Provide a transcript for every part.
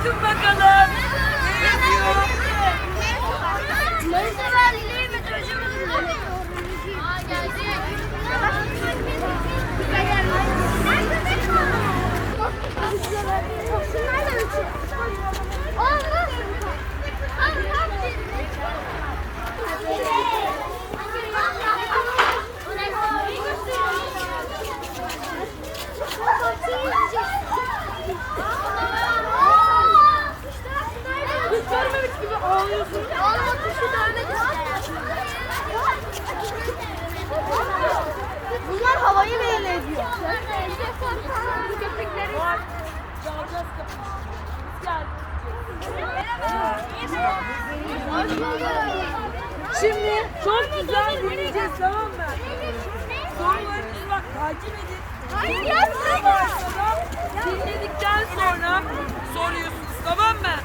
Bakın bakalım. Ne yazıyor? Hiç görmemiş gibi ağlıyorsun. Ağlama tuşu da öyle Bunlar havayı meyil ediyor. Köpekleri Çalacağız kapıyı. Biz geldik. Hoş bulduk. Şimdi çok güzel dinleyeceğiz tamam mı? Sorularınızı bak takip. Hayır yapma. dinledikten sonra soruyorsunuz tamam mı?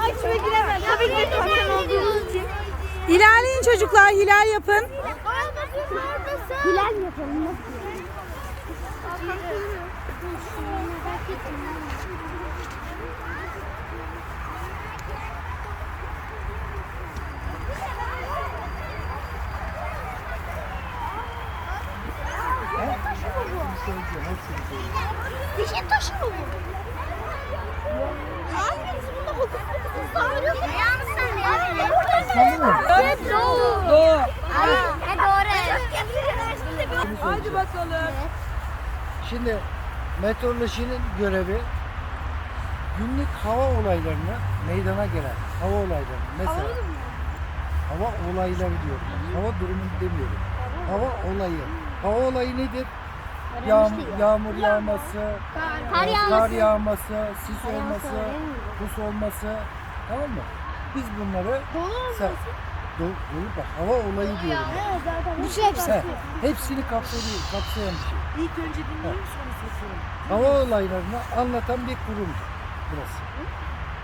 Ay içime giremez. Tabii ki zaten olduğunuz için. İlerleyin çocuklar, hilal yapın. Hilal yapalım? Bir şey taşı mı bu? Abi biz bunda hukuk fakültesi sağlıyoruz. Yalnız sen ya. Evet doğru. Doğru. Ay, e doğru. Hadi bakalım. Şimdi meteorolojinin görevi günlük hava olaylarını meydana gelen hava olaylarını mesela hava olayları diyorum. Hava durumunu demiyorum. Hava olayı. Hava olayı nedir? Yağmur, yağmur yağması, Kar e, yağması. kar yağması, sis olması, buz olması. Tamam mı? Biz bunları Sen, dolu, dolu bak hava olayı diyorum. ben. Bu şey He, hepsini kapsıyor, kapsayan bir şey. İlk önce dinleyin sonra seçelim. Hava olaylarını anlatan bir kurum burası.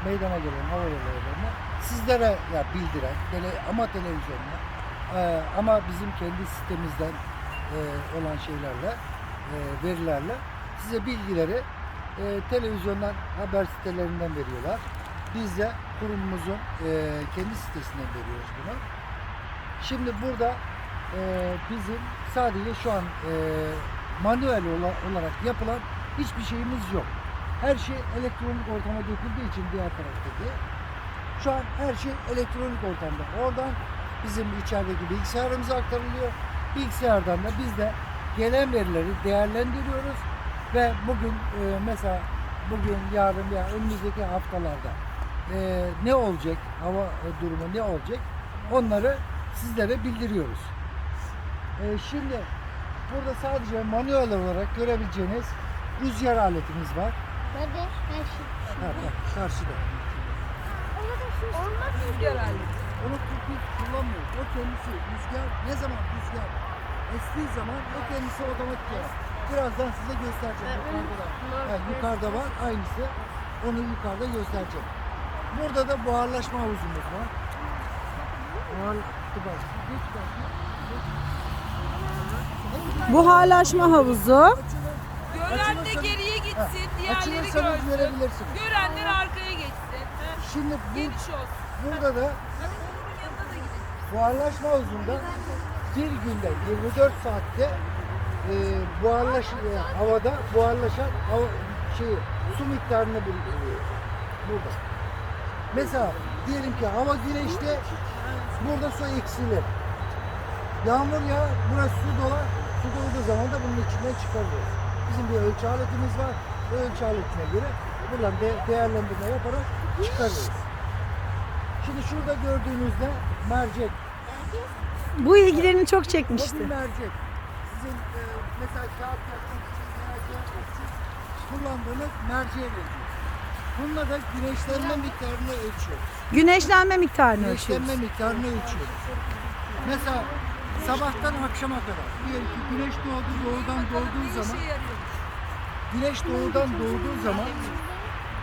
Meydana gelen hava olaylarını sizlere ya bildiren, tele, ama televizyonla e, ama bizim kendi sitemizden e, olan şeylerle, e, verilerle size bilgileri e, televizyondan, haber sitelerinden veriyorlar. Biz de kurumumuzun e, kendi sitesinden veriyoruz bunu. Şimdi burada e, bizim sadece şu an e, manuel ola- olarak yapılan hiçbir şeyimiz yok. Her şey elektronik ortama döküldüğü için diğer taraftaki. Şu an her şey elektronik ortamda. Oradan bizim içerideki bilgisayarımıza aktarılıyor. Bilgisayardan da biz de gelen verileri değerlendiriyoruz ve bugün e, mesela bugün yarın veya önümüzdeki haftalarda e, ne olacak, hava durumu ne olacak onları sizlere bildiriyoruz. E, şimdi burada sadece manuel olarak görebileceğiniz rüzgar aletimiz var. Nerede? Her şey. Ha, bak, karşıda. Rüzgar halinde. Onu biz kullanmıyoruz. O kendisi rüzgar ne zaman rüzgar estiği zaman o kendisi otomatik olarak. Birazdan size göstereceğim. Yukarıda, da. Ha, yukarıda var aynısı. Onu yukarıda göstereceğim. Burada da buharlaşma havuzumuz var. Buhar. Buharlaşma havuzu. Gören de geriye gitsin, diğerleri Açılırsanız görsün. görebilirsiniz. Görenler arkaya geçsin. Ha, Şimdi bu, Geniş olsun. burada da Bak onun yanına da gidin. Buharlaşma havuzunda bir günde 24 saatte e, buharlaş e, havada buharlaşan hava, şey, su miktarını buluyor burada. Mesela diyelim ki hava güneşte burada su eksilir. Yağmur ya burası su dolar. Su dolduğu zaman da bunun içinden çıkarıyoruz. Bizim bir ölçü aletimiz var. O ölçü aletine göre buradan de- değerlendirme yaparak çıkarıyoruz. Şimdi şurada gördüğünüzde mercek Bu ilgilerini çok bu çekmişti. bir mercek. Sizin e, mesela kağıt yapmak için kullandığınız merceğe benziyor. Bununla da güneşlenme miktarını ölçüyoruz. Güneşlenme miktarını Güneşlenme ölçüyoruz. miktarını ölçüyoruz. Mesela sabahtan akşama kadar diyelim ki güneş doğdu doğudan doğduğu zaman güneş doğudan doğduğu zaman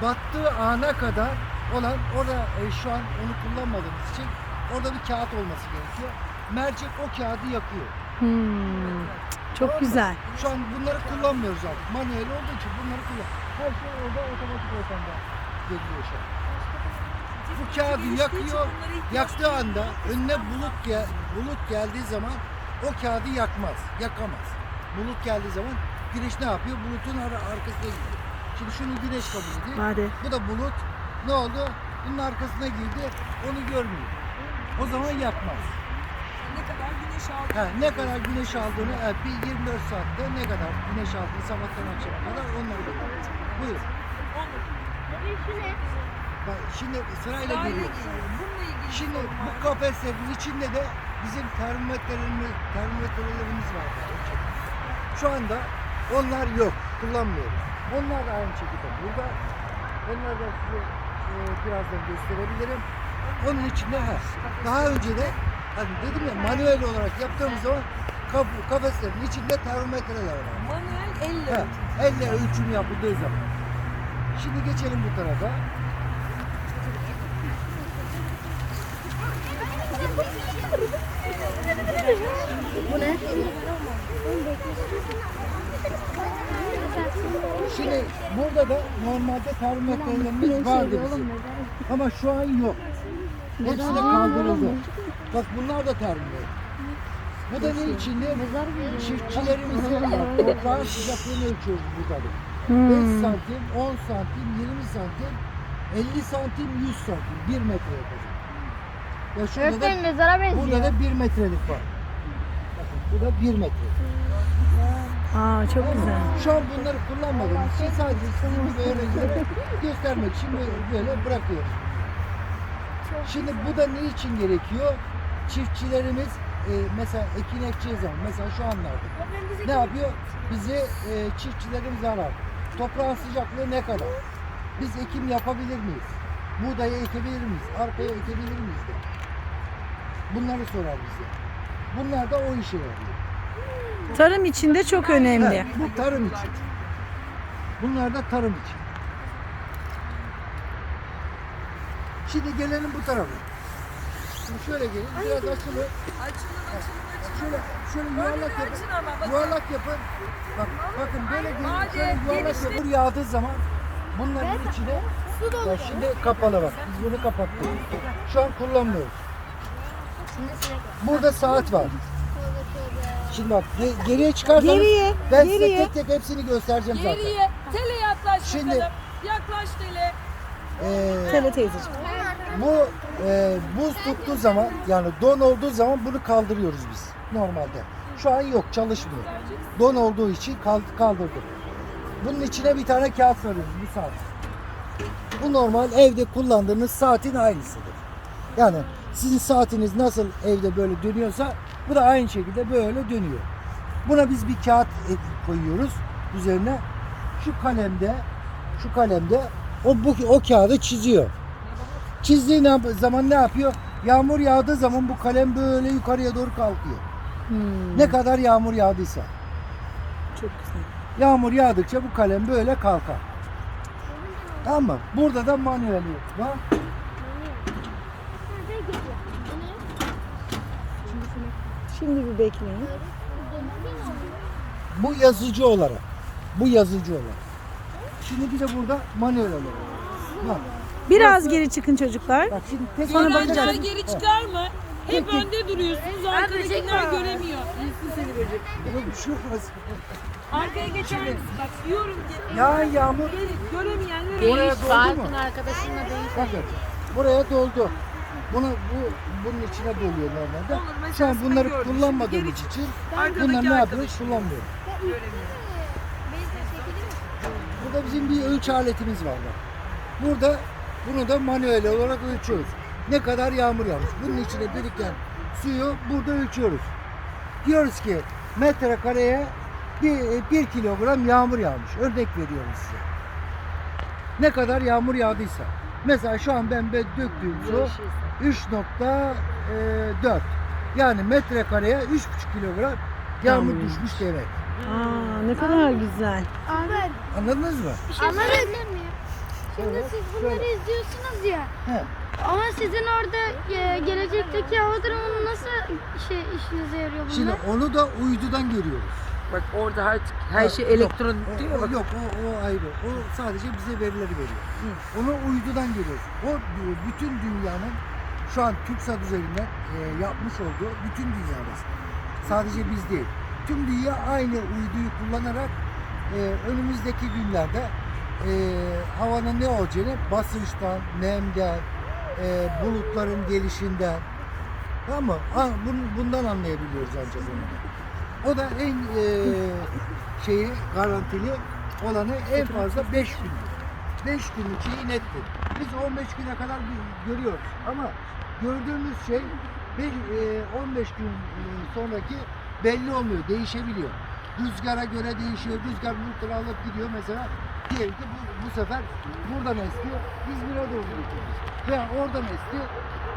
battığı ana kadar olan orada e, şu an onu kullanmadığımız için orada bir kağıt olması gerekiyor. mercek o kağıdı yakıyor. Hmm, Çok güzel. Şu an bunları kullanmıyoruz artık. Manuel olduğu için bunları kullan. Her şey orada otomatik ortamda geliyor şu an. Bu kağıdı yakıyor. Yaktığı anda önüne bulut gel bulut geldiği zaman o kağıdı yakmaz, yakamaz. Bulut geldiği zaman güneş ne yapıyor? Bulutun ar- arkasına gidiyor. Şimdi şunu güneş kabul ediyor. Hadi. Bu da bulut. Ne oldu? Bunun arkasına girdi. Onu görmüyor. O zaman yakmaz. Ne kadar güneş aldı. Ha, ne kadar güneş aldığını e, bir 24 saatte ne kadar güneş aldığını sabahtan akşama kadar onları biliyor. Buyur. Bak, şimdi sırayla geliyor. Bununla ilgili Şimdi bu kafeslerin içinde de bizim termometrelerimiz, termometrelerimiz var. Şu anda onlar yok, kullanmıyoruz. Onlar da aynı şekilde burada. Onları da size e, birazdan gösterebilirim. Onun içinde ha, daha önce de hani dedim ya manuel olarak yaptığımız zaman kaf- kafeslerin içinde termometreler var. manuel elle. Ha, elle ölçüm yapıldığı zaman. Şimdi geçelim bu tarafa. Şimdi burada da normalde termometrelerimiz vardı bizim. Ama şu an yok. Hepsi de kaldırıldı. Bak bunlar da termometre. Bu da ne içinde? Çiftçilerimizin toprağın sıcaklığını ölçüyoruz burada da. 5 santim, 10 santim, 20 santim, 50 santim, 100 santim. 1 metre yapacak. Ya şurada Öğretmenim da, mezara benziyor. burada da 1 metrelik var. Bakın bu da 1 metre. Aa çok güzel. Şu an bunları kullanmadığımız için sadece sizin gibi öğrencilere göstermek için böyle, böyle bırakıyoruz. Şimdi bu da ne için gerekiyor? Çiftçilerimiz e, mesela ekin ekeceği zaman mesela şu anlarda ne yapıyor? Bizi e, çiftçilerimiz arar. Toprağın sıcaklığı ne kadar? Biz ekim yapabilir miyiz? Buğdayı ekebilir miyiz? Arpaya ekebilir miyiz? de. Bunları sorar bize. Bunlar da o işe yarıyor. Tarım içinde çok önemli. Ha, bu tarım için. Bunlar da tarım için. Şimdi gelelim bu tarafa. Şimdi şöyle gelin. Biraz açılın. Açılın açılın. Şöyle, şöyle yuvarlak yapın. Yuvarlak yapın. Bak, bakın böyle gelin. Şöyle yuvarlak yapın. Yağdığı zaman bunların içine ya şimdi kapalı bak. Biz bunu kapattık. Şu an kullanmıyoruz. Burada saat var. Şimdi bak ge- geriye çıkarsanız Geriye, ben geriye. size tek tek hepsini göstereceğim zaten. Geriye. Tele yaklaş Şimdi- bakalım. Yaklaş tele. Tele teyzeciğim. Bu e, buz tuttuğu zaman yani don olduğu zaman bunu kaldırıyoruz biz normalde. Şu an yok çalışmıyor. Don olduğu için kal- kaldırdık. Bunun içine bir tane kağıt sarıyoruz bu saat. Bu normal evde kullandığınız saatin aynısıdır. Yani sizin saatiniz nasıl evde böyle dönüyorsa bu da aynı şekilde böyle dönüyor. Buna biz bir kağıt e- koyuyoruz üzerine. Şu kalemde şu kalemde o bu o kağıdı çiziyor. Çizdiği ne- zaman ne yapıyor? Yağmur yağdığı zaman bu kalem böyle yukarıya doğru kalkıyor. Hmm, Ne kadar yağmur yağdıysa. çok güzel. Yağmur yağdıkça bu kalem böyle kalkar. Tamam mı? Burada da manuel var. Şimdi bir bekleyin. Bu yazıcı olarak. Bu yazıcı olarak. Şimdi bir de burada manuel olarak. Bak, Biraz geri çıkın çocuklar. bak şimdi tek Sonra Öğrenciler bakacağız. geri çıkar mı? Hep önde duruyorsunuz. Arkadakiler göremiyor. İyisin seni böcek. Oğlum şu olmaz. Arkaya geçer misin? Bak diyorum ki Ya yağmur geri göremeyenler buraya doldu mu? arkadaşınla değil. Bakın buraya doldu. Bunu bu bunun içine doluyor normalde. Olur, Şu an sen bunları kullanmadığımız Şimdi için Arkadaki bunları ne yapıyoruz? arkadaşım. Kullanmıyoruz. göremiyor. Burada bizim bir ölç aletimiz var bak. Burada bunu da manuel olarak ölçüyoruz. Ne kadar yağmur yağmış. Bunun içine biriken suyu burada ölçüyoruz. Diyoruz ki metrekareye bir, bir kilogram yağmur yağmış. Örnek veriyorum size. Ne kadar yağmur yağdıysa. Mesela şu an ben döktüğüm su 3.4. Yani metrekareye 3,5 kilogram Yağmur. düşmüş demek. Aa ne kadar güzel. Ahmet. Anladınız mı? Bir şey miyim? Şimdi Evet, siz bunları şöyle. izliyorsunuz ya. He. Ama sizin orada e, gelecekteki hava durumunu nasıl işe işinize yarıyor bunlar? Şimdi onu da uydudan görüyoruz. Bak orada her, her şey Yok, elektronik o- diyor o- bak. Yok o, o ayrı. O sadece bize verileri veriyor. Onu uydudan görüyoruz. O e, bütün dünyanın şu an TürkSat üzerinden e, yapmış olduğu bütün dünyada. Sadece biz değil. Tüm dünya aynı uyduyu kullanarak e, önümüzdeki günlerde e, havanın ne olacağını basınçtan, nemden, e, bulutların gelişinden tamam mı? Ha, bun- bundan anlayabiliyoruz ancak onu. O da en e, şeyi garantili olanı en fazla 5 gün. 5 günlük şeyi nettir. Biz 15 güne kadar görüyoruz ama gördüğümüz şey beş- e, 15 gün e, sonraki belli olmuyor, değişebiliyor. Rüzgara göre değişiyor. Rüzgar bu tarafa alıp gidiyor mesela. Diyelim ki bu, bu sefer buradan esti, İzmir'e doğru götürdü. Veya oradan esti,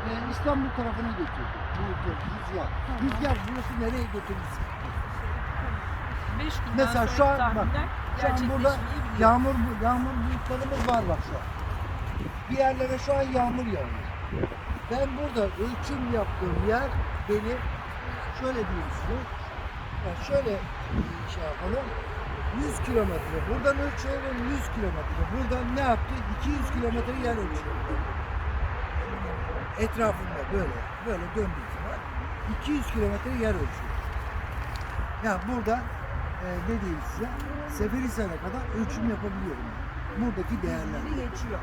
e, İstanbul tarafına götürdü. Bu, bu rüzgar. Rüzgar burası nereye. Beş günden Mesela şu an bak, şu an burada yağmur yağmur bulutlarımız var bak şu an. Bir yerlere şu an yağmur yağıyor. Ben burada ölçüm yaptığım yer benim şöyle diyeyim size. Yani şöyle şey yapalım. 100 kilometre. Buradan ölçüyorum 100 kilometre. Buradan ne yaptı? 200 kilometre yer ölçüyorum. Etrafında böyle böyle döndüğüm zaman 200 kilometre yer ölçüyorum. Ya burada e, ne diyeyim size? Seferihisar'a kadar ölçüm yapabiliyorum. Buradaki değerler. geçiyor.